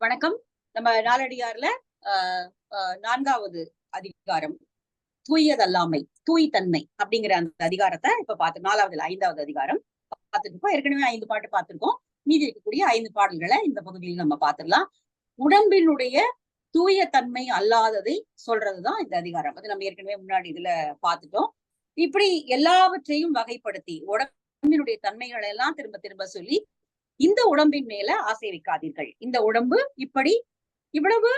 வணக்கம். நம்ம நாளடியார்ல ஆஹ் ஆஹ் நான்காவது அதிகாரம். தூயதல்லாமை தூய் தன்மை அப்படிங்கிற அந்த அதிகாரத்தை இப்ப பார்த்து நாலாவது ஐந்தாவது அதிகாரம் பார்த்துட்டு இருக்கோம் ஏற்கனவே ஐந்து பாட்டு பார்த்திருக்கோம். மீதி இருக்கக்கூடிய ஐந்து பாடல்களை இந்த பகுதியில் நம்ம பார்த்துடலாம். உடம்பினுடைய தூய தன்மை அல்லாததை சொல்றதுதான் இந்த அதிகாரம். அது நம்ம ஏற்கனவே முன்னாடி இதுல பார்த்துட்டோம். இப்படி எல்லாவற்றையும் வகைப்படுத்தி உடம்பினுடைய தன்மைகளை எல்லாம் திரும்ப திரும்ப சொல்லி இந்த உடம்பின் மேல ஆசை வைக்காதீர்கள். இந்த உடம்பு இப்படி இவ்வளவு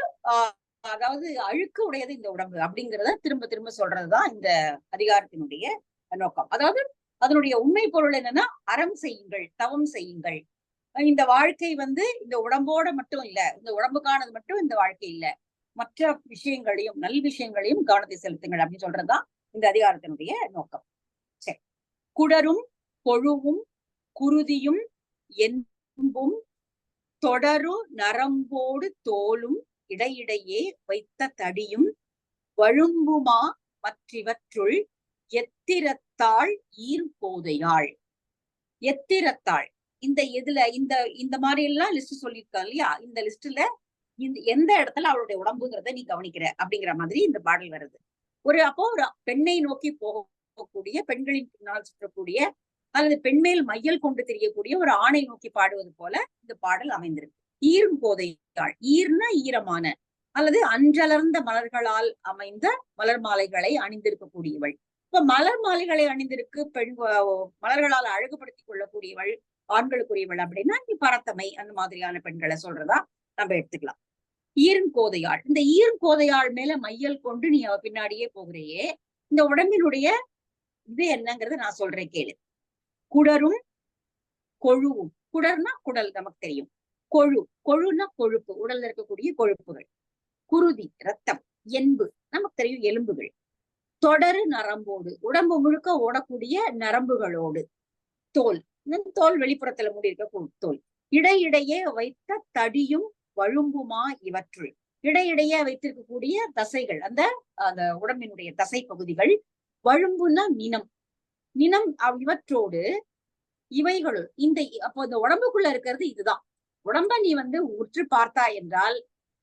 அதாவது அழுக்கு உடையது இந்த உடம்பு அப்படிங்கிறத திரும்ப திரும்ப சொல்றதுதான் இந்த அதிகாரத்தினுடைய நோக்கம். அதாவது அதனுடைய உண்மை பொருள் என்னன்னா அறம் செய்யுங்கள் தவம் செய்யுங்கள். இந்த வாழ்க்கை வந்து இந்த உடம்போட மட்டும் இல்ல இந்த உடம்புக்கானது மட்டும் இந்த வாழ்க்கை இல்ல. மற்ற விஷயங்களையும் நல் விஷயங்களையும் கவனத்தை செலுத்துங்கள் அப்படின்னு சொல்றதுதான் இந்த அதிகாரத்தினுடைய நோக்கம். சரி. குடரும் கொழுவும் குருதியும் என் எலும்பும் தொடரு நரம்போடு தோலும் இடையிடையே வைத்த தடியும் வழும்புமா மற்றிவற்றுள் எத்திரத்தாள் ஈர்போதையாள் எத்திரத்தாள். இந்த இதுல இந்த இந்த மாதிரி எல்லாம் லிஸ்ட் சொல்லியிருக்காங்க இல்லையா? இந்த லிஸ்ட்ல இந்த எந்த இடத்துல அவளுடைய உடம்புங்கிறத நீ கவனிக்கிற அப்படிங்கிற மாதிரி இந்த பாடல் வருது. ஒரு அப்போ ஒரு பெண்ணை நோக்கி போகக்கூடிய பெண்களின் பின்னால் சுற்றக்கூடிய அல்லது பெண்மேல் மையல் கொண்டு தெரியக்கூடிய ஒரு ஆணை நோக்கி பாடுவது போல இந்த பாடல் அமைந்திருக்கு. ஈரும் போதையாள் ஈர்னா ஈரமான அல்லது அன்றலர்ந்த மலர்களால் அமைந்த மலர் மாலைகளை அணிந்திருக்கக்கூடியவள். இப்ப மலர் மாலைகளை அணிந்திருக்கு பெண் மலர்களால் அழகுபடுத்திக் கொள்ளக்கூடியவள் ஆண்களுக்குரியவள் அப்படின்னா நீ பரத்தமை அந்த மாதிரியான பெண்களை சொல்றதா நம்ம எடுத்துக்கலாம். ஈர்கோதையாள் இந்த ஈர்கோதையாள் மேல மையல் கொண்டு நீ பின்னாடியே போகிறையே இந்த உடம்பினுடைய இது என்னங்கிறத நான் சொல்றேன் கேளு. குடரும் கொழுவும். குடர்னா குடல் நமக்கு தெரியும். கொழு. கொழுனா கொழுப்பு. உடல்ல இருக்கக்கூடிய கொழுப்புகள். குருதி ரத்தம் எண்பு நமக்கு தெரியும் எலும்புகள். தொடரு நரம்போடு. உடம்பு முழுக்க ஓடக்கூடிய நரம்புகளோடு. தோல். தோல் வெளிப்புறத்துல மூடி இருக்க தோல். இடையிடையே வைத்த தடியும் வழும்புமா இவற்றுள். இடையிடையே வைத்திருக்கக்கூடிய தசைகள். அந்த அந்த உடம்பினுடைய தசை பகுதிகள் வழும்புன்னா மினம் நினம் இவற்றோடு இவைகளும் இந்த அப்போ இந்த உடம்புக்குள்ள இருக்கிறது இதுதான். உடம்ப நீ வந்து உற்று பார்த்தா என்றால்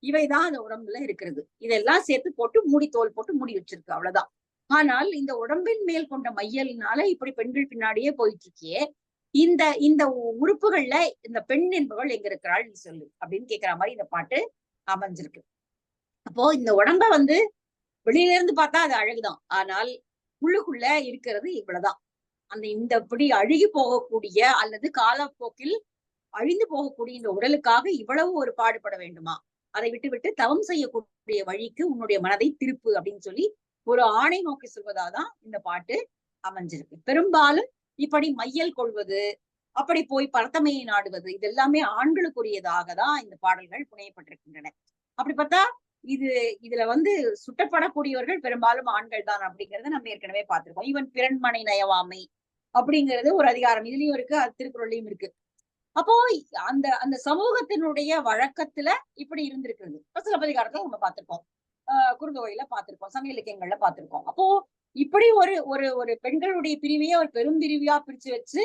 இவைதான் அந்த உடம்புல இருக்கிறது. இதெல்லாம் சேர்த்து போட்டு மூடி தோல் போட்டு மூடி வச்சிருக்கு அவ்வளவுதான். ஆனால் இந்த உடம்பின் மேல் கொண்ட மையலினால இப்படி பெண்கள் பின்னாடியே போயிட்டு இருக்கியே இந்த இந்த உறுப்புகள்ல இந்த பெண் என்பவள் எங்க இருக்கிறாள் நீ சொல்லு அப்படின்னு கேக்குற மாதிரி இந்த பாட்டு அமைஞ்சிருக்கு. அப்போ இந்த உடம்ப வந்து வெளியில இருந்து பார்த்தா அது அழகுதான். ஆனால் உள்ளுக்குள்ள இருக்கிறது இவ்வளவுதான். அந்த இந்த இப்படி அழுகி போகக்கூடிய அல்லது காலப்போக்கில் அழிந்து போகக்கூடிய இந்த உடலுக்காக இவ்வளவு ஒரு பாடுபட வேண்டுமா? அதை விட்டுவிட்டு தவம் செய்யக்கூடிய வழிக்கு உன்னுடைய மனதை திருப்பு அப்படின்னு சொல்லி ஒரு ஆணை நோக்கி சொல்வதாதான் இந்த பாட்டு அமைஞ்சிருக்கு. பெரும்பாலும் இப்படி மையல் கொள்வது அப்படி போய் பரத்தமையை நாடுவது இது எல்லாமே ஆண்களுக்குரியதாக தான் இந்த பாடல்கள் புனையப்பட்டிருக்கின்றன. அப்படி பார்த்தா இது இதுல வந்து சுட்டப்படக்கூடியவர்கள் பெரும்பாலும் ஆண்கள் தான் அப்படிங்கறத நம்ம ஏற்கனவே பார்த்திருக்கோம். ஈவன் பிறன்மனை நயவாமை அப்படிங்கிறது ஒரு அதிகாரம். இதுலயும் இருக்கு அது திருக்குறள்லயும் இருக்கு. அப்போ அந்த அந்த சமூகத்தினுடைய வழக்கத்துல இப்படி இருந்திருக்கிறது. சிலப்பதிகாரத்துல நம்ம பார்த்திருக்கோம். ஆஹ் குறுந்தொகையில பார்த்திருக்கோம். சங்க இலக்கியங்கள்ல பார்த்திருக்கோம். அப்போ இப்படி ஒரு ஒரு ஒரு பெண்களுடைய பிரிவையே ஒரு பெரும் பிரிவியா பிரிச்சு வச்சு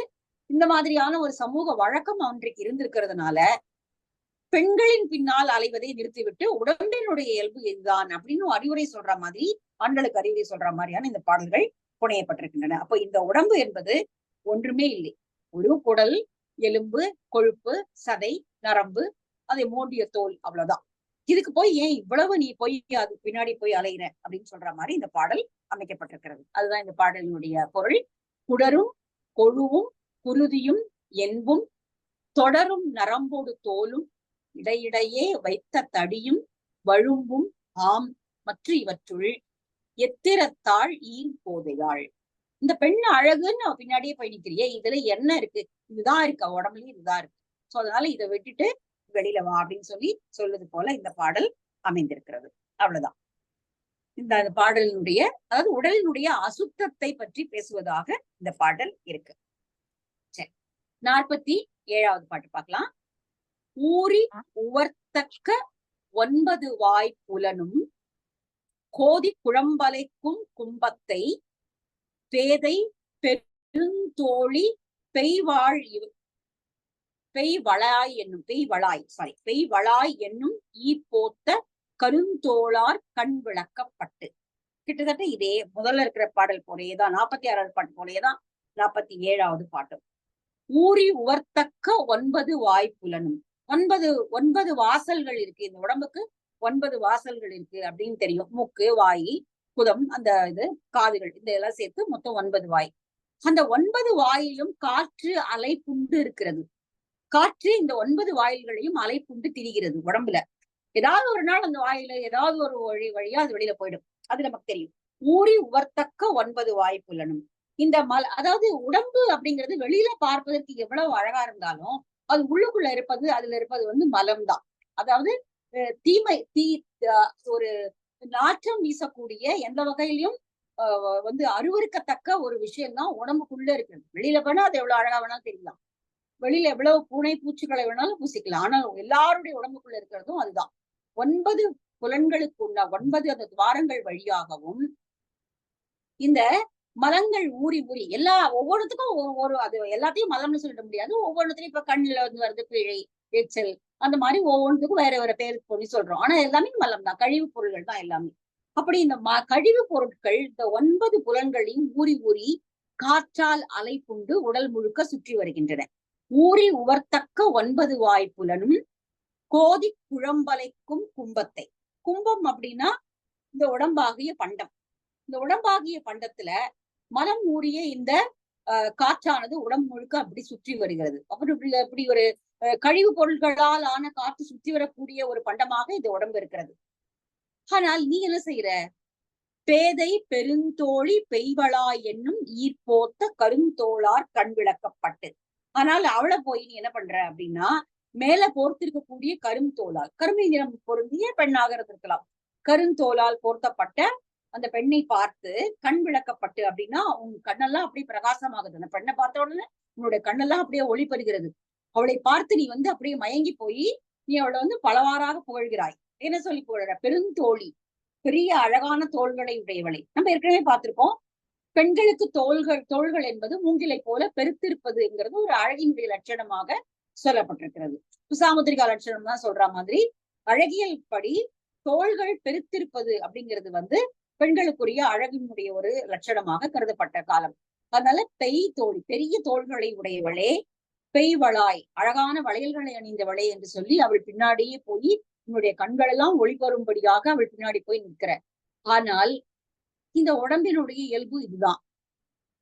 இந்த மாதிரியான ஒரு சமூக வழக்கம் அன்றைக்கு இருந்திருக்கிறதுனால பெண்களின் பின்னால் அலைவதை நிறுத்திவிட்டு உடம்பினுடைய இயல்பு இதுதான் அப்படின்னு அறிவுரை சொல்ற மாதிரி ஆண்களுக்கு அறிவுரை சொல்ற மாதிரியான இந்த பாடல்கள் புனையப்பட்டிருக்கின்றன. அப்போ இந்த உடம்பு என்பது ஒன்றுமே இல்லை. ஒரு குடல் எலும்பு கொழுப்பு சதை நரம்பு அதை மூடிய தோல் அவ்வளவுதான். இதுக்கு போய் ஏன் இவ்வளவு நீ போய் அது பின்னாடி போய் அலையிற அப்படின்னு சொல்ற மாதிரி இந்த பாடல் அமைக்கப்பட்டிருக்கிறது. அதுதான் இந்த பாடலினுடைய பொருள். குடரும் கொழுவும் குருதியும் என்பும் தொடரும் நரம்போடு தோலும் இடையிடையே வைத்த தடியும் வழும்பும் ஆம் மற்ற இவற்றுள். எத்திரத்தாள் ஈன் போதையாள். இந்த பெண் அழகுன்னு பின்னாடியே போய் நிக்கிறியே இதுல என்ன இருக்கு? இதுதான் இருக்கு உடம்புலயும் இதுதான் இருக்கு. சோ அதனால இதை விட்டுட்டு வெளியில வா அப்படின்னு சொல்லி சொல்லுது போல இந்த பாடல் அமைந்திருக்கிறது. அவ்வளவுதான். இந்த பாடலினுடைய அதாவது உடலினுடைய அசுத்தத்தை பற்றி பேசுவதாக இந்த பாடல் இருக்கு. சரி நாற்பத்தி ஏழாவது பாட்டு பார்க்கலாம். ஊறி உவர்த்தக்க ஒன்பது வாய் புலனும் கோதி குழம்பலைக்கும் கும்பத்தை பேதை பெருந்தோழி பெய்வாழ் பெய்வளாய் என்னும் பெய்வளாய் சாரி பெய்வளாய் என்னும் ஈ போத்த கருந்தோளார் கண் விளக்கப்பட்டு. கிட்டத்தட்ட இதே முதல்ல இருக்கிற பாடல் போலேதான் நாற்பத்தி ஆறாவது பாட்டு போலேதான் நாற்பத்தி ஏழாவது பாட்டு ஊறி உவர்த்தக்க ஒன்பது வாய்ப்புலனும் ஒன்பது ஒன்பது வாசல்கள் இருக்கு. இந்த உடம்புக்கு ஒன்பது வாசல்கள் இருக்கு அப்படின்னு தெரியும். மூக்கு வாய் குதம் அந்த இது காதுகள். இந்த எல்லாம் சேர்த்து மொத்தம் ஒன்பது வாய். அந்த ஒன்பது வாயிலும் காற்று அலை புண்டு இருக்கிறது. காற்று இந்த ஒன்பது வாயில்களையும் அலை புண்டு திரிகிறது உடம்புல. ஏதாவது ஒரு நாள் அந்த வாயில ஏதாவது ஒரு வழி வழியா அது வெளியில போயிடும். அது நமக்கு தெரியும். ஊறி உவர்த்தக்க ஒன்பது வாய் புலனும் இந்த மல் அதாவது உடம்பு அப்படிங்கிறது வெளியில பார்ப்பதற்கு எவ்வளவு அழகா இருந்தாலும் அது உள்ளுக்குள்ள இருப்பது அதுல இருப்பது வந்து மலம் தான் அதாவது தீமை தீ ஒரு நாற்றம் வீசக்கூடிய எந்த வகையிலும் வந்து அருவருக்கத்தக்க ஒரு விஷயம் தான் உடம்புக்குள்ள இருக்கிறது. வெளியில வேணா அது எவ்வளவு அழகா வேணாலும் தெரியலாம். வெளியில எவ்வளவு பூனை பூச்சிகளை வேணாலும் பூசிக்கலாம். ஆனா எல்லாருடைய உடம்புக்குள்ள இருக்கிறதும் அதுதான். ஒன்பது புலன்களுக்கு உள்ள ஒன்பது அந்த துவாரங்கள் வழியாகவும் இந்த மலங்கள் ஊறி ஊறி. எல்லா ஒவ்வொருத்துக்கும் ஒவ்வொரு அது எல்லாத்தையும் மலம்னு சொல்லிட முடியாது. ஒவ்வொன்றுத்தையும் இப்ப கண்ணுல வந்து வருது பிழை எச்சல் அந்த மாதிரி ஒவ்வொன்றுக்கும் வேற வேற பேர் சொல்லி சொல்றோம். ஆனா எல்லாமே மலம் தான். கழிவு பொருள்கள் தான் எல்லாமே. அப்படி இந்த ம கழிவு பொருட்கள் இந்த ஒன்பது புலன்களையும் ஊறி ஊறி காற்றால் அலை புண்டு உடல் முழுக்க சுற்றி வருகின்றன. ஊறி உவர்த்தக்க ஒன்பது வாய்ப்புலனும் கோதி குழம்பலைக்கும் கும்பத்தை. கும்பம் அப்படின்னா இந்த உடம்பாகிய பண்டம். இந்த உடம்பாகிய பண்டத்துல மலம் மூடிய இந்த காற்றானது உடம்பு முழுக்க அப்படி சுற்றி வருகிறது. அப்படி இப்படி ஒரு கழிவு பொருள்களால் ஆன காற்று சுற்றி வரக்கூடிய ஒரு பண்டமாக இந்த உடம்பு இருக்கிறது. ஆனால் நீ என்ன செய்யற பேதை பெருந்தோழி பெய்வளா என்னும் ஈர்ப்போத்த கருந்தோளார் கண் விளக்கப்பட்டு. ஆனால் அவளை போய் நீ என்ன பண்ற அப்படின்னா மேல போர்த்திருக்கக்கூடிய கருந்தோளால் கருமை நிறம் பொருந்திய பெண்ணாக இருந்திருக்கலாம். கருந்தோளால் போர்த்தப்பட்ட அந்த பெண்ணை பார்த்து கண் விளக்கப்பட்டு அப்படின்னா உன் கண்ணெல்லாம் அப்படியே பிரகாசமாகுது. அந்த பெண்ணை பார்த்த உடனே உன்னுடைய கண்ணெல்லாம் அப்படியே ஒளிப்படுகிறது அவளை பார்த்து நீ வந்து அப்படியே மயங்கி போய் நீ அவளை வந்து பலவாறாக புகழ்கிறாய். என்ன சொல்லி புகழற? பெருந்தோழி பெரிய அழகான தோள்களை உடையவளை. நம்ம ஏற்கனவே பார்த்திருக்கோம். பெண்களுக்கு தோள்கள் தோள்கள் என்பது மூங்கிலை போல பெருத்திருப்பதுங்கிறது ஒரு அழகினுடைய லட்சணமாக சொல்லப்பட்டிருக்கிறது. புசாமுத்திரிகா லட்சணம் தான் சொல்ற மாதிரி அழகியல் படி தோள்கள் பெருத்திருப்பது அப்படிங்கிறது வந்து பெண்களுக்குரிய அழகினுடைய ஒரு லட்சணமாக கருதப்பட்ட காலம். அதனால பெய் தோழி பெரிய தோள்களை உடையவளே பெய்வளாய் அழகான வளையல்களை அணிந்தவளே என்று சொல்லி அவள் பின்னாடியே போய் உன்னுடைய கண்கள் எல்லாம் ஒளிபரும்படியாக அவள் பின்னாடி போய் நிற்கிற. ஆனால் இந்த உடம்பினுடைய இயல்பு இதுதான்.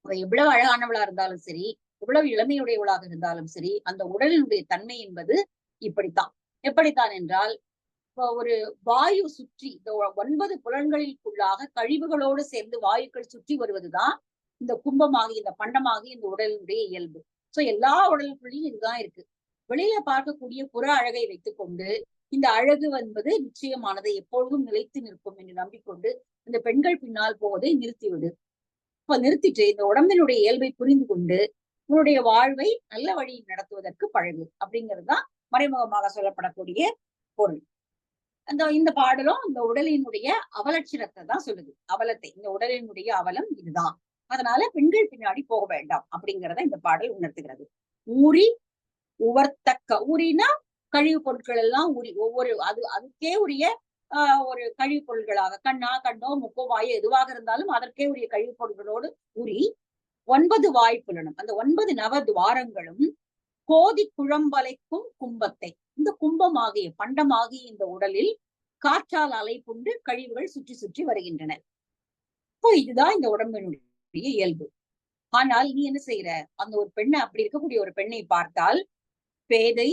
அவ எவ்வளவு அழகானவளா இருந்தாலும் சரி எவ்வளவு இளமையுடையவளாக இருந்தாலும் சரி அந்த உடலினுடைய தன்மை என்பது இப்படித்தான். எப்படித்தான் என்றால் ஒரு வாயு சுற்றி இந்த ஒன்பது புலன்களிற்குள்ளாக கழிவுகளோடு சேர்ந்து வாயுக்கள் சுற்றி வருவதுதான் இந்த கும்பமாகி இந்த பண்டமாகி இந்த உடலினுடைய இயல்பு. சோ எல்லா உடலுக்குள்ளயும் இதுதான் இருக்கு. வெளியில பார்க்கக்கூடிய புற அழகை வைத்துக்கொண்டு இந்த அழகு என்பது நிச்சயமானது எப்பொழுதும் நிலைத்து நிற்கும் என்று நம்பிக்கொண்டு இந்த பெண்கள் பின்னால் போவதை நிறுத்திவிடு. இப்ப நிறுத்திட்டு இந்த உடம்பினுடைய இயல்பை புரிந்து கொண்டு உன்னுடைய வாழ்வை நல்ல வழியில் நடத்துவதற்கு பழகு. அப்படிங்கிறது தான் மறைமுகமாக சொல்லப்படக்கூடிய பொருள். அந்த இந்த பாடலும் இந்த உடலினுடைய அவலட்சணத்தை தான் சொல்லுது. அவலத்தை இந்த உடலினுடைய அவலம் இதுதான். அதனால பெண்கள் பின்னாடி போக வேண்டாம் அப்படிங்கிறத இந்த பாடல் உணர்த்துகிறது. ஊறி உவர்த்தக்க ஊறினா கழிவு பொருட்கள் எல்லாம் ஊறி ஒவ்வொரு அது அதுக்கே உரிய ஆஹ் ஒரு கழிவு பொருட்களாக கண்ணா கண்ணோ முக்கோ வாயோ எதுவாக இருந்தாலும் அதற்கே உரிய கழிவு பொருட்களோடு உரி ஒன்பது வாய்ப்புலனும் அந்த ஒன்பது நவ துவாரங்களும் கோதி குழம்பலைக்கும் கும்பத்தை இந்த கும்பமாகிய பண்டமாகிய இந்த உடலில் காற்றால் அலை புண்டு கழிவுகள் சுற்றி சுற்றி வருகின்றன. இப்போ இதுதான் இந்த உடம்பினுடைய இயல்பு. ஆனால் நீ என்ன செய்யற அந்த ஒரு பெண்ணை அப்படி இருக்கக்கூடிய ஒரு பெண்ணை பார்த்தால் பேதை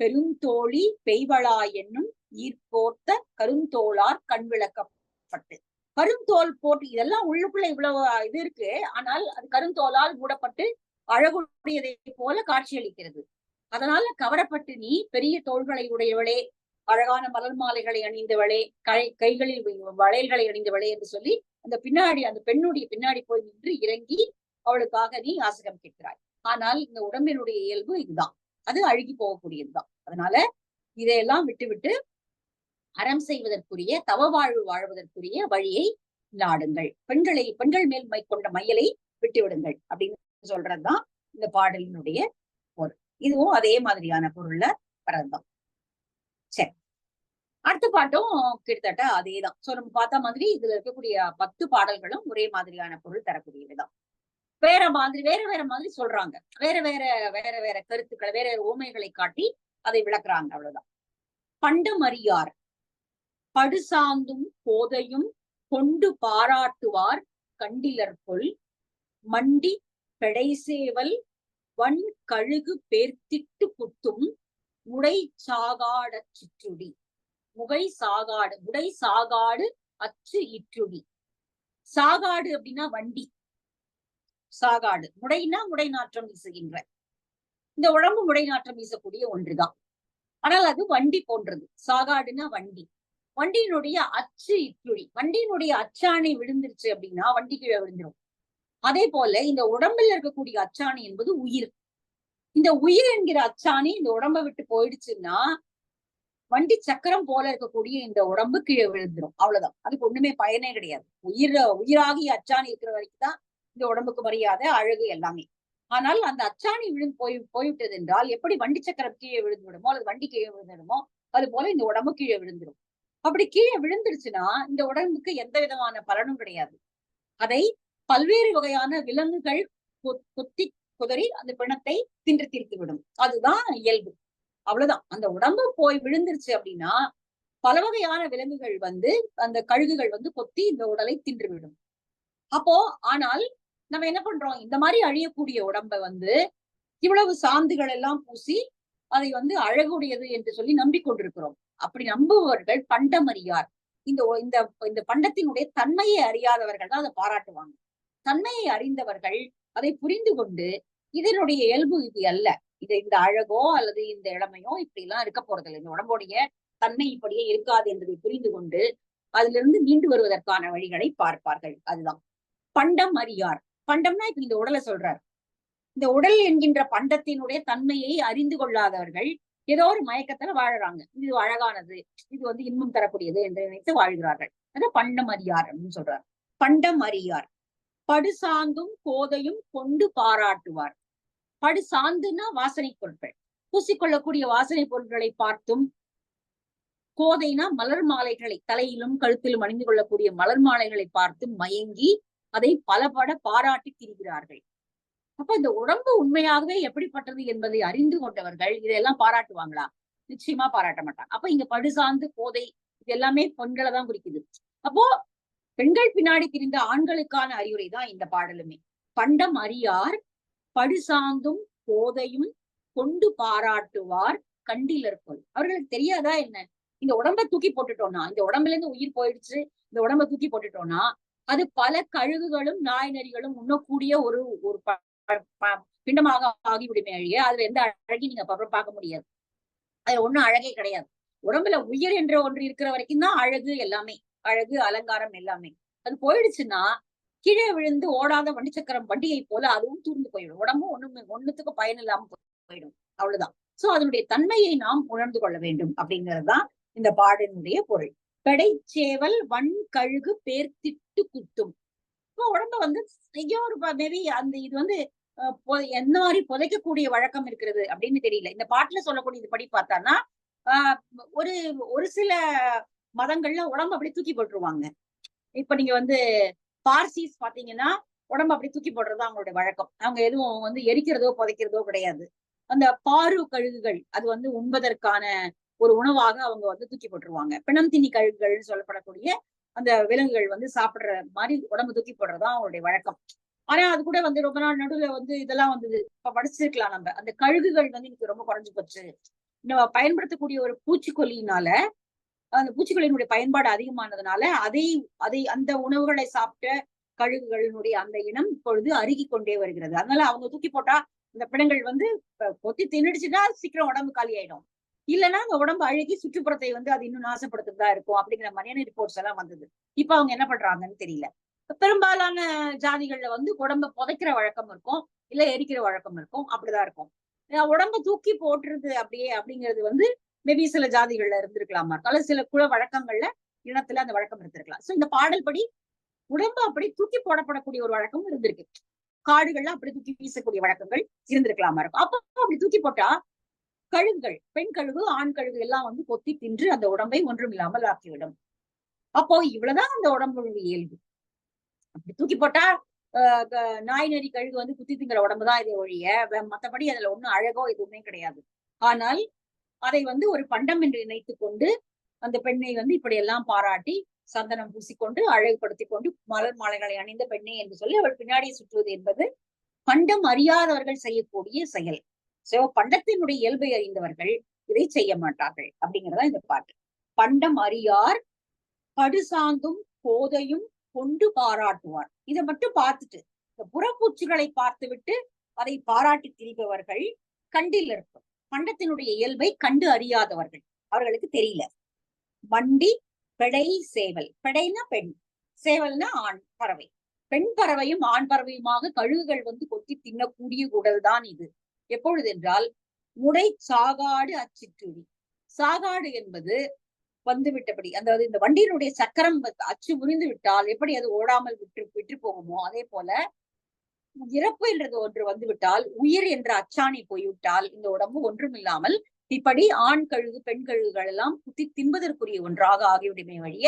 பெருந்தோழி பெய்வளா என்னும் ஈர்ப்போர்த்த கருந்தோளார் கண் விளக்கப்பட்டு. கருந்தோல் போட்டு இதெல்லாம் உள்ளுக்குள்ள இவ்வளவு இது இருக்கு ஆனால் அது கருந்தோலால் மூடப்பட்டு அழகுடையதை போல காட்சியளிக்கிறது. அதனால கவரப்பட்டு நீ பெரிய தோள்களை உடையவளே அழகான மலர் மாலைகளை அணிந்தவளே கை கைகளில் வளையல்களை அணிந்தவளே என்று சொல்லி அந்த பின்னாடி அந்த பெண்ணுடைய பின்னாடி போய் நின்று இறங்கி அவளுக்காக நீ ஆசிரம் கேட்கிறாய். ஆனால் இந்த உடம்பினுடைய இயல்பு இதுதான். அது அழுகி போகக்கூடியதுதான். அதனால இதையெல்லாம் விட்டுவிட்டு அறம் செய்வதற்குரிய தவ வாழ்வு வாழ்வதற்குரிய வழியை நாடுங்கள். பெண்களை பெண்கள் மேல் மை கொண்ட மையலை விட்டு விடுங்கள் அப்படின்னு சொல்றதுதான் இந்த பாடலினுடைய இதுவும் அதே மாதிரியான பொருள்ல வரதுதான் சரி. அடுத்த பாட்டும் கிட்டத்தட்ட அதேதான். சோ நம்ம பார்த்த மாதிரி இதுல இருக்கக்கூடிய பத்து பாடல்களும் ஒரே மாதிரியான பொருள் தரக்கூடியதுதான். வேற மாதிரி வேற வேற மாதிரி சொல்றாங்க. வேற வேற வேற வேற கருத்துக்களை வேற வேற ஓமைகளை காட்டி அதை விளக்குறாங்க. அவ்வளவுதான். பண்டமறியார் படுசாந்தும் போதையும் கொண்டு பாராட்டுவார் கண்டிலர் பொல். மண்டி பெடைசேவல் வன் கழுகு பேர்த்திட்டு குத்தும் முடை சாகாட சிற்றுடி. முகை சாகாடு முடை சாகாடு அச்சு இற்றுடி. சாகாடு அப்படின்னா வண்டி. சாகாடு. முடைனா முடை நாற்றம் வீசுகின்ற. இந்த உடம்பு முடை நாற்றம் வீசக்கூடிய ஒன்றுதான். ஆனால் அது வண்டி போன்றது. சாகாடுனா வண்டி. வண்டியினுடைய அச்சு இற்றுடி. வண்டியினுடைய அச்சாணை விழுந்துருச்சு அப்படின்னா வண்டி கீழே விழுந்துரும். அதே போல இந்த உடம்புல இருக்கக்கூடிய அச்சாணி என்பது உயிர். இந்த உயிர் என்கிற அச்சாணி இந்த உடம்ப விட்டு போயிடுச்சுன்னா வண்டி சக்கரம் போல இருக்கக்கூடிய இந்த உடம்பு கீழே விழுந்துரும். அவ்வளவுதான். அதுக்கு ஒண்ணுமே பயனே கிடையாது. உயிர் உயிராகி அச்சாணி இருக்கிற வரைக்கும் தான் இந்த உடம்புக்கு மரியாதை அழகு எல்லாமே. ஆனால் அந்த அச்சாணி விழுந்து போய் போய்விட்டது என்றால் எப்படி வண்டி சக்கரம் கீழே விழுந்து விடுமோ அல்லது வண்டி கீழே விழுந்துடுமோ அது போல இந்த உடம்பு கீழே விழுந்துடும் அப்படி கீழே விழுந்துருச்சுன்னா இந்த உடம்புக்கு எந்த விதமான பலனும் கிடையாது. அதை பல்வேறு வகையான விலங்குகள் கொத்தி குதறி அந்த பிணத்தை தின்று தீர்த்து விடும். அதுதான் இயல்பு. அவ்வளவுதான். அந்த உடம்பு போய் விழுந்துருச்சு அப்படின்னா பல வகையான விலங்குகள் வந்து அந்த கழுகுகள் வந்து கொத்தி இந்த உடலை தின்று விடும். அப்போ ஆனால் நம்ம என்ன பண்றோம்? இந்த மாதிரி அழியக்கூடிய உடம்ப வந்து இவ்வளவு சாந்துகள் எல்லாம் பூசி அதை வந்து அழகுடையது என்று சொல்லி நம்பிக்கொண்டிருக்கிறோம். அப்படி நம்புபவர்கள் பண்டமறியார் இந்த இந்த இந்த பண்டத்தினுடைய தன்மையை அறியாதவர்கள் தான் அதை பாராட்டுவாங்க. தன்மையை அறிந்தவர்கள் அதை புரிந்து கொண்டு இதனுடைய இயல்பு இது அல்ல. இது இந்த அழகோ அல்லது இந்த இளமையோ இப்படி எல்லாம் இருக்க போறதில்லை. இந்த உடம்புடைய தன்மை இப்படியே இருக்காது என்பதை புரிந்து கொண்டு அதிலிருந்து மீண்டு வருவதற்கான வழிகளை பார்ப்பார்கள். அதுதான். பண்டம் அறியார். பண்டம்னா இப்ப இந்த உடலை சொல்றார். இந்த உடல் என்கின்ற பண்டத்தினுடைய தன்மையை அறிந்து கொள்ளாதவர்கள் ஏதோ ஒரு மயக்கத்துல வாழறாங்க. இது அழகானது. இது வந்து இன்பம் தரக்கூடியது என்று நினைத்து வாழ்கிறார்கள். அதான் பண்டம் அறியார் அப்படின்னு சொல்றார். பண்டம் அறியார். படுசாந்தும் கோதையும் கொண்டு பாராட்டுவார். படு சாந்துன்னா வாசனை பொருட்கள். பூசிக்கொள்ளக்கூடிய வாசனை பொருட்களை பார்த்தும் கோதைனா மலர் மாலைகளை தலையிலும் கழுத்திலும் அணிந்து கொள்ளக்கூடிய மலர் மாலைகளை பார்த்து மயங்கி அதை பலபட பாராட்டி திரிகிறார்கள். அப்ப இந்த உடம்பு உண்மையாகவே எப்படிப்பட்டது என்பதை அறிந்து கொண்டவர்கள் இதையெல்லாம் பாராட்டுவாங்களா? நிச்சயமா பாராட்ட மாட்டாங்க. அப்ப இங்க படுசாந்து கோதை இது எல்லாமே பெண்களை தான் குறிக்குது. அப்போ பெண்கள் பின்னாடி திரிந்த ஆண்களுக்கான அறிவுரை தான் இந்த பாடலுமே. பண்டம் அறியார் படுசாந்தும் போதையும் கோதையும் கொண்டு பாராட்டுவார் கண்டிலர்கொள் அவர்களுக்கு தெரியாதா என்ன? இந்த உடம்ப தூக்கி போட்டுட்டோம்னா இந்த உடம்புல இருந்து உயிர் போயிடுச்சு இந்த உடம்ப தூக்கி போட்டுட்டோம்னா அது பல கழுகுகளும் நாய் நரிகளும் உண்ணக்கூடிய ஒரு ஒரு பிண்டமாக ஆகிவிடுமே அழிய அதுல எந்த அழகையும் நீங்க அப்புறம் பார்க்க முடியாது. அதுல ஒண்ணும் அழகே கிடையாது. உடம்புல உயிர் என்ற ஒன்று இருக்கிற வரைக்கும் தான் அழகு எல்லாமே. அழகு அலங்காரம் எல்லாமே. அது போயிடுச்சுன்னா கீழே விழுந்து ஓடாத வண்டிச்சக்கரம் வண்டியை போல அதுவும் தூர்ந்து போயிடும். உடம்பும் ஒண்ணுமே ஒண்ணுத்துக்கு பயன் இல்லாம போயிடும். அவ்வளவுதான். சோ அதனுடைய தன்மையை நாம் உணர்ந்து கொள்ள வேண்டும் அப்படிங்கறதுதான் இந்த பாடலினுடைய பொருள். பெடைச்சேவல் வன் கழுகு பேர்த்திட்டு குத்தும். இப்போ உடம்ப வந்து எங்கேயோ ஒரு மேபி அந்த இது வந்து என்ன மாதிரி புதைக்கக்கூடிய வழக்கம் இருக்கிறது அப்படின்னு தெரியல. இந்த பாட்டுல சொல்லக்கூடிய இது படி பார்த்தான்னா ஆஹ் ஒரு ஒரு சில மதங்கள்ல உடம்பு அப்படி தூக்கி போட்டுருவாங்க. இப்ப நீங்க வந்து பார்சிஸ் பாத்தீங்கன்னா உடம்பு அப்படி தூக்கி போடுறது அவங்களுடைய வழக்கம். அவங்க எதுவும் வந்து எரிக்கிறதோ புதைக்கிறதோ கிடையாது. அந்த பாரு கழுகுகள் அது வந்து உண்பதற்கான ஒரு உணவாக அவங்க வந்து தூக்கி போட்டுருவாங்க. பிணம் திணி கழுகுகள்னு சொல்லப்படக்கூடிய அந்த விலங்குகள் வந்து சாப்பிடுற மாதிரி உடம்பு தூக்கி போடுறதுதான் அவங்களுடைய வழக்கம். ஆனா அது கூட வந்து ரொம்ப நாள் நடுவுல வந்து இதெல்லாம் வந்து இப்ப படிச்சிருக்கலாம் நம்ம. அந்த கழுகுகள் வந்து இன்னைக்கு ரொம்ப குறைஞ்சு போச்சு. நம்ம பயன்படுத்தக்கூடிய ஒரு பூச்சிக்கொல்லியினால அந்த பூச்சிகளினுடைய பயன்பாடு அதிகமானதுனால அதை அதை அந்த உணவுகளை சாப்பிட்ட கழுகுகளினுடைய அந்த இனம் இப்பொழுது அருகி கொண்டே வருகிறது. அதனால அவங்க தூக்கி போட்டா இந்த பிணங்கள் வந்து கொத்தி தின்னுடுச்சுன்னா சீக்கிரம் உடம்பு காலி ஆயிடும். இல்லைன்னா அந்த உடம்பு அழுகி சுற்றுப்புறத்தை வந்து அது இன்னும் நாசப்படுத்துறதா இருக்கும் அப்படிங்கிற மாதிரியான ரிப்போர்ட்ஸ் எல்லாம் வந்தது. இப்ப அவங்க என்ன பண்றாங்கன்னு தெரியல. பெரும்பாலான ஜாதிகள்ல வந்து உடம்ப புதைக்கிற வழக்கம் இருக்கும் இல்ல எரிக்கிற வழக்கம் இருக்கும். அப்படிதான் இருக்கும். உடம்ப தூக்கி போட்டுருது அப்படியே அப்படிங்கிறது வந்து மேபி சில ஜாதிகள்ல இருந்திருக்கலாமா இருக்கும் அல்லது சில குல வழக்கங்கள்ல இனத்துல அந்த வழக்கம் இருந்திருக்கலாம். சோ இந்த பாடல் படி உடம்பு அப்படி தூக்கி போடப்படக்கூடிய ஒரு வழக்கம் இருந்திருக்கு. காடுகள்ல அப்படி தூக்கி வீசக்கூடிய வழக்கங்கள் இருந்திருக்கலாமா இருக்கும். அப்போ அப்படி தூக்கி போட்டா கழுகுகள் பெண் கழுகு ஆண் கழுகு எல்லாம் வந்து கொத்தி தின்று அந்த உடம்பை ஒன்றும் இல்லாமல் ஆக்கிவிடும். அப்போ இவ்வளவுதான் அந்த உடம்புடைய இயல்பு. அப்படி தூக்கி போட்டா ஆஹ் க- நாய் நரி கழுகு வந்து குத்தி திங்கிற உடம்புதான் இதை ஒழிய மத்தபடி அதுல ஒண்ணும் அழகோ எதுவுமே கிடையாது. ஆனால் அதை வந்து ஒரு பண்டம் என்று நினைத்துக் கொண்டு அந்த பெண்ணை வந்து இப்படி எல்லாம் பாராட்டி சந்தனம் பூசிக்கொண்டு அழகுபடுத்திக் கொண்டு மலர் மாலைகளை அணிந்த பெண்ணை என்று சொல்லி அவள் பின்னாடி சுற்றுவது என்பது பண்டம் அறியாதவர்கள் செய்யக்கூடிய செயல். சோ பண்டத்தினுடைய இயல்பை அறிந்தவர்கள் இதை செய்ய மாட்டார்கள் அப்படிங்கறதா இந்த பாட்டு. பண்டம் அறியார் படுசாந்தும் கோதையும் கொண்டு பாராட்டுவார். இதை மட்டும் பார்த்துட்டு இந்த புறப்பூச்சிகளை பார்த்துவிட்டு அதை பாராட்டி திரிபவர்கள் கண்டில் இருக்கும் பண்டத்தினுடைய இயல்பை கண்டு அறியாதவர்கள். அவர்களுக்கு தெரியல. மண்டி பெடை சேவல். பெடைனா பெண். சேவல்னா ஆண் பறவை. பெண் பறவையும் ஆண் பறவையுமாக கழுகுகள் வந்து கொத்தி தின்னக்கூடிய உடல் தான் இது. எப்பொழுது என்றால் முடை சாகாடு அச்சிற்றுடி சாகாடு என்பது வந்து விட்டபடி அதாவது இந்த வண்டியினுடைய சக்கரம் அச்சு முறிந்து விட்டால் எப்படி அது ஓடாமல் விட்டு விட்டு போகுமோ அதே போல இறப்பு என்றது ஒன்று வந்துவிட்டால் உயிர் என்ற அச்சாணி போய்விட்டால் இந்த உடம்பு ஒன்றுமில்லாமல் இப்படி ஆண் கழுகு பெண் கழுகுகள் எல்லாம் குத்தி தின்பதற்குரிய ஒன்றாக ஆகிவிடுமே வழிய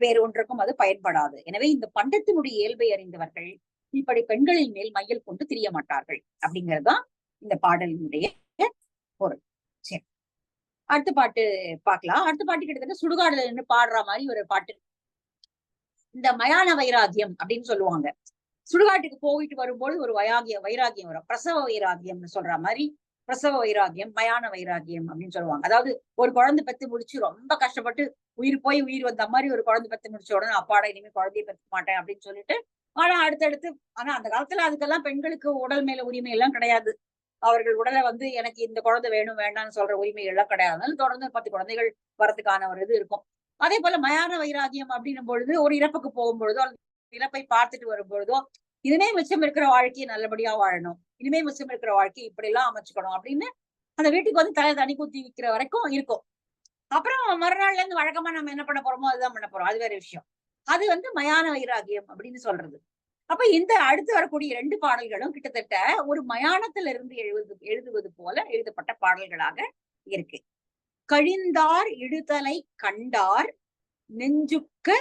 வேறு ஒன்றுக்கும் அது பயன்படாது. எனவே இந்த பண்டத்தினுடைய இயல்பை அறிந்தவர்கள் இப்படி பெண்களின் மேல் மையல் கொண்டு திரிய மாட்டார்கள் அப்படிங்கறதுதான் இந்த பாடலினுடைய பொருள். சரி. அடுத்த பாட்டு பார்க்கலாம். அடுத்த பாட்டு கிட்டத்தட்ட சுடுகாடுல நின்று பாடுற மாதிரி ஒரு பாட்டு. இந்த மயான வைராகியம் அப்படின்னு சொல்லுவாங்க. சுடுகாட்டுக்கு போயிட்டு வரும்போது ஒரு வயாகிய வைராகியம் வரும். பிரசவ வைராகியம்னு சொல்ற மாதிரி பிரசவ வைராகியம் மயான வைராகியம் அப்படின்னு சொல்லுவாங்க. அதாவது ஒரு குழந்தை பெத்து முடிச்சு ரொம்ப கஷ்டப்பட்டு உயிர் போய் உயிர் வந்த மாதிரி ஒரு குழந்தை பெத்து முடிச்ச உடனே அப்பாடா இனிமே குழந்தைய பெத்துக்க மாட்டேன் அப்படின்னு சொல்லிட்டு ஆனா அடுத்தடுத்து ஆனா அந்த காலத்துல அதுக்கெல்லாம் பெண்களுக்கு உடல் மேல உரிமை எல்லாம் கிடையாது. அவர்கள் உடலை வந்து எனக்கு இந்த குழந்தை வேணும் வேண்டாம்னு சொல்ற உரிமை எல்லாம் கிடையாது தொடர்ந்து பத்து குழந்தைகள் வரதுக்கான ஒரு இது இருக்கும். அதே போல மயான வைராகியம் அப்படின்னும் பொழுது ஒரு இறப்புக்கு போகும் பொழுதோ பிறப்பை பார்த்துட்டு வரும்பொழுதோ இனிமே மிச்சம் இருக்கிற வாழ்க்கையை நல்லபடியா வாழணும். இனிமே மிச்சம் இருக்கிற வாழ்க்கையை இப்படி எல்லாம் அமைச்சுக்கணும் அப்படின்னு அந்த வீட்டுக்கு வந்து தலை தனி குத்தி விற்கிற வரைக்கும் இருக்கும். அப்புறம் மறுநாள்ல இருந்து வழக்கமா நம்ம என்ன பண்ண போறோமோ அதுதான் பண்ண போறோம். அது வேற விஷயம். அது வந்து மயான வைராகியம் அப்படின்னு சொல்றது. அப்ப இந்த அடுத்து வரக்கூடிய ரெண்டு பாடல்களும் கிட்டத்தட்ட ஒரு மயானத்துல இருந்து எழுது எழுதுவது போல எழுதப்பட்ட பாடல்களாக இருக்கு. கழிந்தார் இடுதலை கண்டார் நெஞ்சுக்கு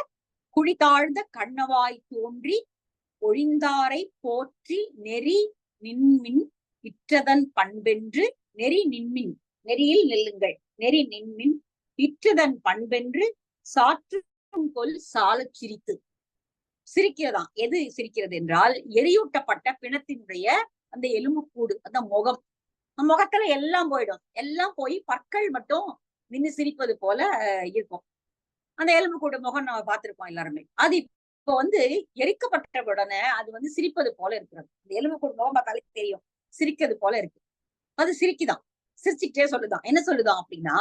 குழிதாழ்ந்த கண்ணவாய் தோன்றி ஒழிந்தாரை போற்றி நெறி நின்மின் இற்றதன் பண்பென்று நெறி நின்மின் நெறியில் நெல்லுங்கள். நெறி நின்மின் இற்றதன் பண்பென்று சாற்றும் கொல் சாலச் சிரித்து. சிரிக்கிறதாம். எது சிரிக்கிறது என்றால் எரியூட்டப்பட்ட பிணத்தினுடைய அந்த எலும்புக்கூடு அந்த முகம். அந்த முகத்துல எல்லாம் போயிடும். எல்லாம் போய் பற்கள் மட்டும் நின்னு சிரிப்பது போல இருக்கும். அந்த எலும்புக்கூடு முகம் நம்ம பார்த்திருப்போம் எல்லாருமே. அது இப்போ வந்து எரிக்கப்பட்ட உடனே அது வந்து சிரிப்பது போல இருக்கிறது. இந்த கூட முகம் பார்த்தாலே தெரியும். சிரிக்கிறது போல இருக்கு. அது சிரிக்குதான். சிரிச்சுக்கிட்டே சொல்லுதான். என்ன சொல்லுதான் அப்படின்னா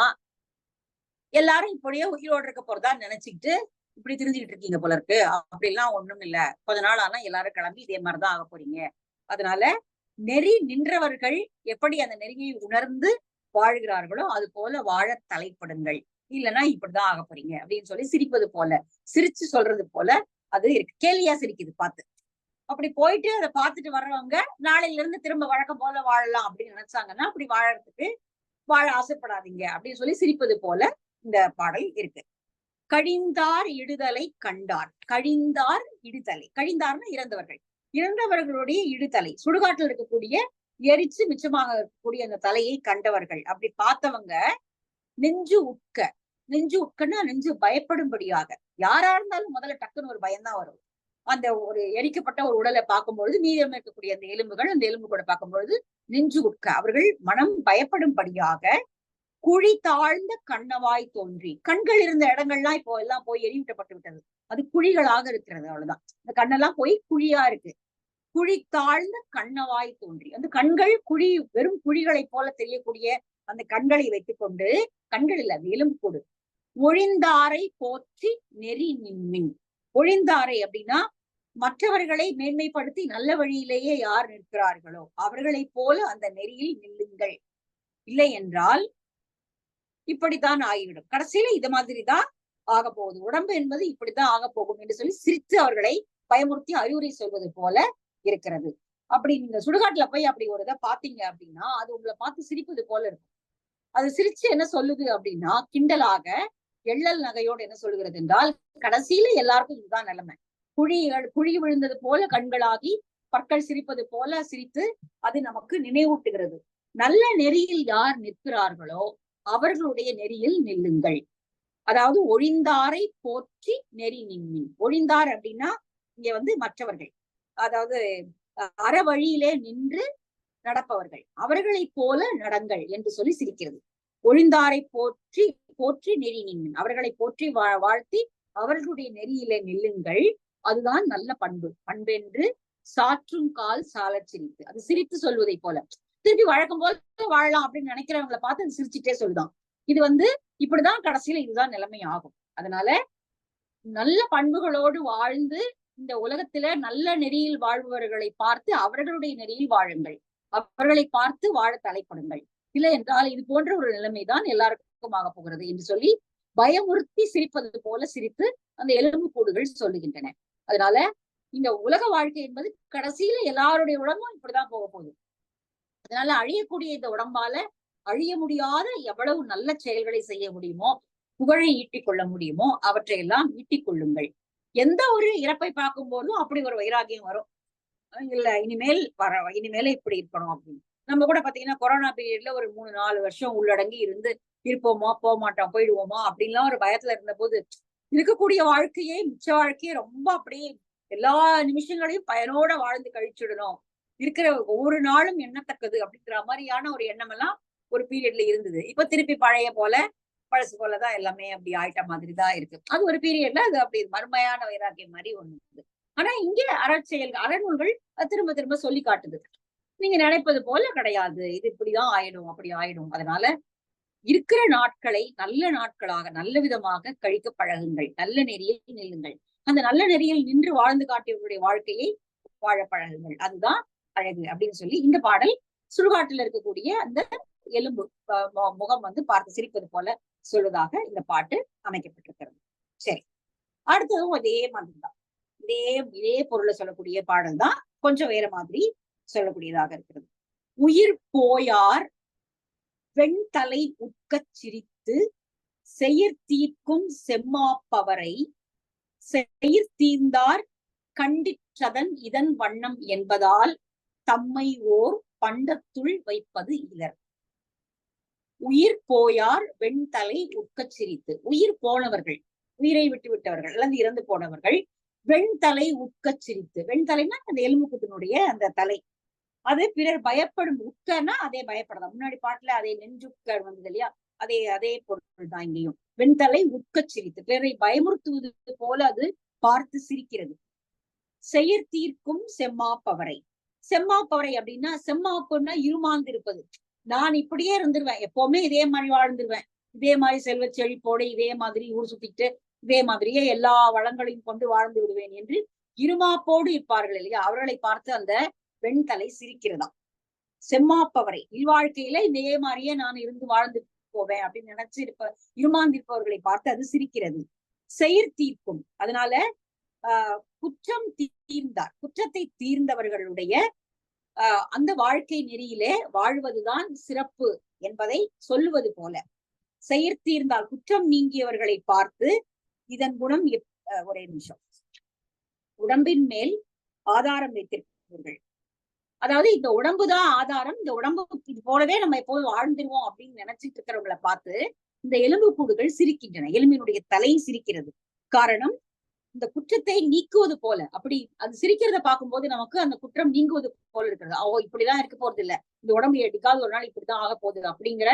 எல்லாரும் இப்படியே உயிரோடு இருக்க போறதா நினைச்சுக்கிட்டு இப்படி தெரிஞ்சுக்கிட்டு இருக்கீங்க போல இருக்கு. அப்படிலாம் ஒண்ணும் இல்ல. கொஞ்ச நாள் ஆனா எல்லாரும் கிளம்பி இதே மாதிரிதான் ஆக போறீங்க. அதனால நெறி நின்றவர்கள் எப்படி அந்த நெறியை உணர்ந்து வாழ்கிறார்களோ அது போல வாழ தலைப்படுங்கள். இல்லைன்னா இப்படிதான் ஆக போறீங்க அப்படின்னு சொல்லி சிரிப்பது போல சிரிச்சு சொல்றது போல அது இருக்கு. கேலியா சிரிக்குது பார்த்து. அப்படி போயிட்டு அதை பார்த்துட்டு வர்றவங்க நாளையில இருந்து திரும்ப வழக்கம் போல வாழலாம் அப்படின்னு நினைச்சாங்கன்னா அப்படி வாழறதுக்கு வாழ ஆசைப்படாதீங்க அப்படின்னு சொல்லி சிரிப்பது போல இந்த பாடல் இருக்கு. கழிந்தார் இடுதலை கண்டார். கழிந்தார் இடுதலை. கழிந்தார்னா இறந்தவர்கள். இறந்தவர்களுடைய இடுதலை. சுடுகாட்டில் இருக்கக்கூடிய எரிச்சு மிச்சமாக இருக்கக்கூடிய அந்த தலையை கண்டவர்கள். அப்படி பார்த்தவங்க நெஞ்சு உட்க நெஞ்சு உட்கன்னா நெஞ்சு பயப்படும்படியாக. யாரா இருந்தாலும் முதல்ல டக்குன்னு ஒரு பயம்தான் வரும். அந்த ஒரு எரிக்கப்பட்ட ஒரு உடலை பார்க்கும்பொழுது மீதம் இருக்கக்கூடிய அந்த எலும்புகள் அந்த எலும்பு கூட பார்க்கும்பொழுது நெஞ்சு உட்க அவர்கள் மனம் பயப்படும்படியாக குழி தாழ்ந்த கண்ணவாய் தோன்றி கண்கள் இருந்த இடங்கள்லாம் இப்போ எல்லாம் போய் எரிவிட்டப்பட்டு விட்டது. அது குழிகளாக இருக்கிறது அவ்வளவுதான். இந்த கண்ணெல்லாம் போய் குழியா இருக்கு. குழி தாழ்ந்த கண்ணவாய் தோன்றி அந்த கண்கள் குழி வெறும் குழிகளைப் போல தெரியக்கூடிய அந்த கண்களை வைத்துக்கொண்டு கண்கள் இல்ல அது எலும்புக்கூடு ஒழிந்தாரை போற்றி நெறி நின்மின். ஒழிந்தாரை அப்படின்னா மற்றவர்களை மேன்மைப்படுத்தி நல்ல வழியிலேயே யார் நிற்கிறார்களோ அவர்களைப் போல அந்த நெறியில் நில்லுங்கள். இல்லை என்றால் இப்படித்தான் ஆகிவிடும். கடைசியில இது மாதிரிதான் ஆக போகுது. உடம்பு என்பது இப்படித்தான் ஆக போகும் என்று சொல்லி சிரித்து அவர்களை பயமுறுத்தி அறிவுரை சொல்வது போல இருக்கிறது. அப்படி நீங்க சுடுகாட்டுல போய் அப்படி ஒரு இதை பாத்தீங்க அப்படின்னா அது உங்களை பார்த்து சிரிப்பது போல இருக்கும். அது சிரிச்சு என்ன சொல்லுது அப்படின்னா கிண்டலாக எள்ளல் நகையோடு என்ன சொல்கிறது என்றால் கடைசியில எல்லாருக்கும் இதுதான் நிலைமை. குழி குழி விழுந்தது போல கண்களாகி பற்கள் சிரிப்பது போல சிரித்து அது நமக்கு நினைவூட்டுகிறது. நல்ல நெறியில் யார் நிற்கிறார்களோ அவர்களுடைய நெறியில் நில்லுங்கள். அதாவது ஒழிந்தாரை போற்றி நெறி நின்மின் ஒழிந்தார் அப்படின்னா இங்க வந்து மற்றவர்கள். அதாவது அற வழியிலே நின்று நடப்பவர்கள். அவர்களைப் போல நடங்கள் என்று சொல்லி சிரிக்கிறது. ஒழிந்தாரை போற்றி போற்றி நெறி நின்மின் அவர்களை போற்றி வா வாழ்த்தி அவர்களுடைய நெறியிலே நில்லுங்கள். அதுதான் நல்ல பண்பு. பண்பென்று சாற்றும் கால் சால சிரித்து அது சிரித்து சொல்வதை போல. திருப்பி வழக்கம் போல வாழலாம் அப்படின்னு நினைக்கிறவங்களை பார்த்து அது சிரிச்சுட்டே சொல்லுதான். இது வந்து இப்படிதான் கடைசியில இதுதான் நிலைமை ஆகும் அதனால நல்ல பண்புகளோடு வாழ்ந்து இந்த உலகத்துல நல்ல நெறியில் வாழ்பவர்களை பார்த்து அவர்களுடைய நெறியில் வாழுங்கள். அவர்களை பார்த்து வாழ தலைப்படுங்கள். இல்லை என்றால் இது போன்ற ஒரு நிலைமைதான் எல்லாருக்கும் ஆக போகிறது என்று சொல்லி பயமுறுத்தி சிரிப்பது போல சிரித்து அந்த எலும்பு கூடுகள் சொல்லுகின்றன. அதனால இந்த உலக வாழ்க்கை என்பது கடைசியில எல்லாருடைய உடம்பும் இப்படிதான் போக போகுது. அதனால அழியக்கூடிய இந்த உடம்பால அழிய முடியாத எவ்வளவு நல்ல செயல்களை செய்ய முடியுமோ புகழை ஈட்டிக் கொள்ள முடியுமோ அவற்றை எல்லாம் ஈட்டிக் கொள்ளுங்கள். எந்த ஒரு இறப்பை பார்க்கும் போதும் அப்படி ஒரு வைராகியம் வரும். இல்ல இனிமேல் வர இனிமேல இப்படி இருக்கணும் அப்படின்னு. நம்ம கூட பாத்தீங்கன்னா கொரோனா பீரியட்ல ஒரு மூணு நாலு வருஷம் உள்ளடங்கி இருந்து இருப்போமா? போக மாட்டோம் போயிடுவோமா? அப்படின்லாம் ஒரு பயத்துல இருந்த போது இருக்கக்கூடிய வாழ்க்கையே மிச்ச வாழ்க்கையே ரொம்ப அப்படியே எல்லா நிமிஷங்களையும் பயனோட வாழ்ந்து கழிச்சுடணும் இருக்கிற ஒவ்வொரு நாளும் எண்ணத்தக்கது அப்படிங்கிற மாதிரியான ஒரு எண்ணம் எல்லாம் ஒரு பீரியட்ல இருந்தது. இப்ப திருப்பி பழைய போல பழசு போலதான் எல்லாமே அப்படி ஆயிட்ட மாதிரி தான் இருக்கு. அது ஒரு பீரியட்ல அது அப்படி மர்மையான வைராக்கியம் மாதிரி ஒண்ணு ஆனா இங்க அறச்செயல் அறநூல்கள் திரும்ப திரும்ப சொல்லி காட்டுது. நீங்க நினைப்பது போல கிடையாது. இது இப்படிதான் ஆயிடும் அப்படி ஆயிடும். அதனால இருக்கிற நாட்களை நல்ல நாட்களாக நல்ல விதமாக கழிக்க பழகுங்கள். நல்ல நெறியில் நில்லுங்கள். அந்த நல்ல நெறியில் நின்று வாழ்ந்து காட்டியவர்களுடைய வாழ்க்கையை வாழ பழகுங்கள். அதுதான் அழகு அப்படின்னு சொல்லி இந்த பாடல் சுடுகாட்டுல இருக்கக்கூடிய அந்த எலும்பு முகம் வந்து பார்த்து சிரிப்பது போல சொல்வதாக இந்த பாட்டு அமைக்கப்பட்டிருக்கிறது. சரி. அடுத்ததும் அதே மாதிரி தான் இதே இதே பொருளை சொல்லக்கூடிய பாடல் தான் கொஞ்சம் வேற மாதிரி சொல்லக்கூடியதாக இருக்கிறது. உயிர் போயார் வெண்தலை உட்கச் சிரித்து செயற்தீர்க்கும் செம்மாப்பவரை செயற்தீர்ந்தார் கண்டிற்றதன் இதன் வண்ணம் என்பதால் தம்மை ஓர் பண்டத்துள் வைப்பது இலர். உயிர் போயார் வெண்தலை உட்கச் சிரித்து. உயிர் போனவர்கள் உயிரை விட்டு விட்டவர்கள் அல்லது இறந்து போனவர்கள் வெண்தலை உட்கச் சிரித்து. வெண்தலைன்னா அந்த எலும்புக்குட்டினுடைய அந்த தலை. அது பிறர் பயப்படும் உட்கன்னா அதே பயப்படதான். முன்னாடி பாட்டுல அதே நெஞ்சுக்க வந்தது இல்லையா? அதே அதே பொருள் தான் இங்கேயும். வெண்தலை உட்க சிரித்து பிறரை பயமுறுத்துவது போல அது பார்த்து சிரிக்கிறது. செயற்தீர்க்கும் செம்மாப்பவரை செம்மாப்பவரை அப்படின்னா செம்மாப்புன்னா இருமாந்து இருப்பது. நான் இப்படியே இருந்துருவேன். எப்பவுமே இதே மாதிரி வாழ்ந்துருவேன். இதே மாதிரி செல்வ செழிப்போட இதே மாதிரி ஊர் சுத்திட்டு இதே மாதிரியே எல்லா வளங்களையும் கொண்டு வாழ்ந்து விடுவேன் என்று இருமாப்போடு இருப்பார்கள் இல்லையா? அவர்களை பார்த்து அந்த வெண்தலை சிரிக்கிறதா? செம்மாப்பவரை. இல்வாழ்க்கையில இதே மாதிரியே நான் இருந்து வாழ்ந்து போவேன் அப்படின்னு நினைச்சு இருப்ப இருமாந்திருப்பவர்களை பார்த்து அது சிரிக்கிறது. செயற்தீர்க்கும் அதனால ஆஹ் குற்றம் தீர்ந்தார். குற்றத்தை தீர்ந்தவர்களுடைய ஆஹ் அந்த வாழ்க்கை நெறியிலே வாழ்வதுதான் சிறப்பு என்பதை சொல்லுவது போல. செயற்தீர்ந்தால் குற்றம் நீங்கியவர்களை பார்த்து இதன் குணம் ஒரே நிமிஷம். உடம்பின் மேல் ஆதாரம் வைத்திருப்பவர்கள். அதாவது இந்த உடம்பு தான் ஆதாரம் இந்த உடம்பு இது போலவே நம்ம எப்போது வாழ்ந்துருவோம் அப்படின்னு நினைச்சிட்டு இருக்கிறவங்களை பார்த்து இந்த எலும்பு கூடுகள் சிரிக்கின்றன. எலும்பினுடைய தலை சிரிக்கிறது. காரணம் இந்த குற்றத்தை நீக்குவது போல. அப்படி அது சிரிக்கிறத பார்க்கும்போது நமக்கு அந்த குற்றம் நீங்குவது போல இருக்கிறது. ஓ இப்படிதான் இருக்க போறது இல்ல இந்த உடம்பு எடுக்காத ஒரு நாள் இப்படிதான் ஆக போகுது அப்படிங்கிற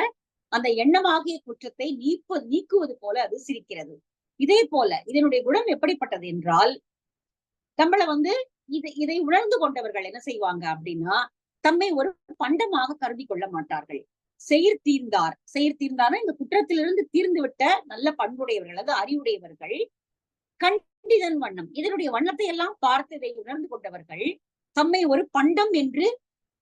அந்த எண்ணமாகிய குற்றத்தை நீப்ப நீக்குவது போல அது சிரிக்கிறது. இதே போல இதனுடைய குணம் எப்படிப்பட்டது என்றால் நம்மள வந்து இது இதை உணர்ந்து கொண்டவர்கள் என்ன செய்வாங்க அப்படின்னா தம்மை ஒரு பண்டமாக கருதி கொள்ள மாட்டார்கள். செயற் தீர்ந்தார். செயற் தீர்ந்தார்னா இந்த குற்றத்திலிருந்து தீர்ந்து விட்ட நல்ல பண்புடையவர்கள் அதாவது அறிவுடையவர்கள் கண்டிதன் வண்ணம் இதனுடைய வண்ணத்தை எல்லாம் பார்த்து இதை உணர்ந்து கொண்டவர்கள் தம்மை ஒரு பண்டம் என்று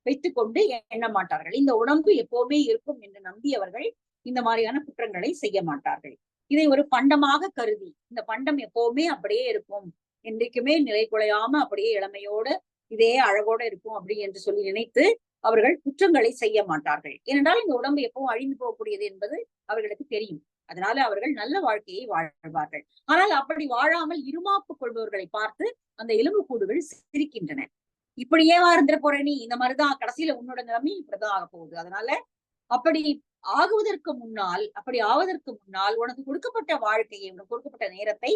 வைத்துக் கொண்டு எண்ண மாட்டார்கள். இந்த உடம்பு எப்பவுமே இருக்கும் என்று நம்பியவர்கள் இந்த மாதிரியான குற்றங்களை செய்ய மாட்டார்கள். இதை ஒரு பண்டமாக கருதி இந்த பண்டம் எப்பவுமே அப்படியே இருக்கும். என்றைக்குமே நிலை குலையாம அப்படியே இளமையோட இதே அழகோட இருக்கும் அப்படி என்று சொல்லி நினைத்து அவர்கள் குற்றங்களை செய்ய மாட்டார்கள். ஏனென்றால் இந்த உடம்பு எப்பவும் அழிந்து போகக்கூடியது என்பது அவர்களுக்கு தெரியும். அதனால அவர்கள் நல்ல வாழ்க்கையை வாழ்வார்கள். ஆனால் அப்படி வாழாமல் இருமாப்பு கொள்பவர்களை பார்த்து அந்த எலும்புக்கூடுகள் சிரிக்கின்றன. இப்படியே இருந்துட போற நீ. இந்த மாதிரிதான் கடைசியில உன்னோட நிலைமை இப்படிதான் ஆக போகுது. அதனால அப்படி ஆகுவதற்கு முன்னால் அப்படி ஆவதற்கு முன்னால் உனக்கு கொடுக்கப்பட்ட வாழ்க்கையை உனக்கு கொடுக்கப்பட்ட நேரத்தை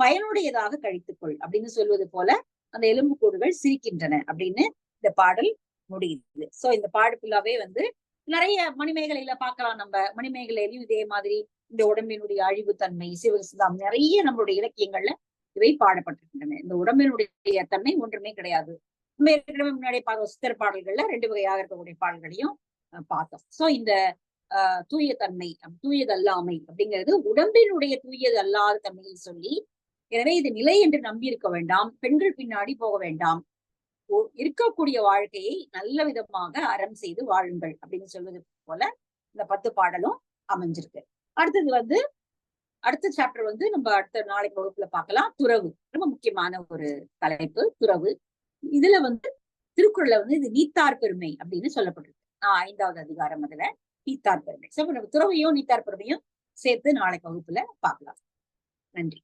பயனுடையதாக கழித்துக்கொள் அப்படின்னு சொல்வது போல அந்த எலும்புக்கூடுகள் சிரிக்கின்றன அப்படின்னு இந்த பாடல் முடியுது. சோ இந்த பாடு ஃபுல்லாவே வந்து நிறைய மணிமேகலையில பார்க்கலாம் நம்ம. மணிமேகலையிலயும் இதே மாதிரி இந்த உடம்பினுடைய அழிவு தன்மை சிவசிதாம் நிறைய நம்மளுடைய இலக்கியங்கள்ல இவை பாடப்பட்டிருக்கின்றன. இந்த உடம்பினுடைய தன்மை ஒன்றுமே கிடையாது. நம்ம ஏற்கனவே முன்னாடி பார்த்த சித்தர் பாடல்கள்ல ரெண்டு வகையாக இருக்கக்கூடிய பாடல்களையும் பார்த்தோம். சோ இந்த ஆஹ் தூய தன்மை தூயதல்லாமை அப்படிங்கிறது உடம்பினுடைய தூயது அல்லாத தன்மையை சொல்லி எனவே இது நிலை என்று நம்பி இருக்க வேண்டாம். பெண்கள் பின்னாடி போக வேண்டாம். இருக்கக்கூடிய வாழ்க்கையை நல்ல விதமாக அறம் செய்து வாழுங்கள் அப்படின்னு சொல்வது போல இந்த பத்து பாடலும் அமைஞ்சிருக்கு. அடுத்தது வந்து அடுத்த சாப்டர் வந்து நம்ம அடுத்த நாளைக்கு வகுப்புல பார்க்கலாம். துறவு ரொம்ப முக்கியமான ஒரு தலைப்பு துறவு. இதுல வந்து திருக்குறள்ல வந்து இது நீத்தார் பெருமை அப்படின்னு சொல்லப்பட்டிருக்கு. ஆஹ் ஐந்தாவது அதிகாரம் அதுல நீத்தார் பெருமை. சோ நம்ம துறவையும் நீத்தார் பெருமையும் சேர்த்து நாளைக்கு வகுப்புல பார்க்கலாம். நன்றி.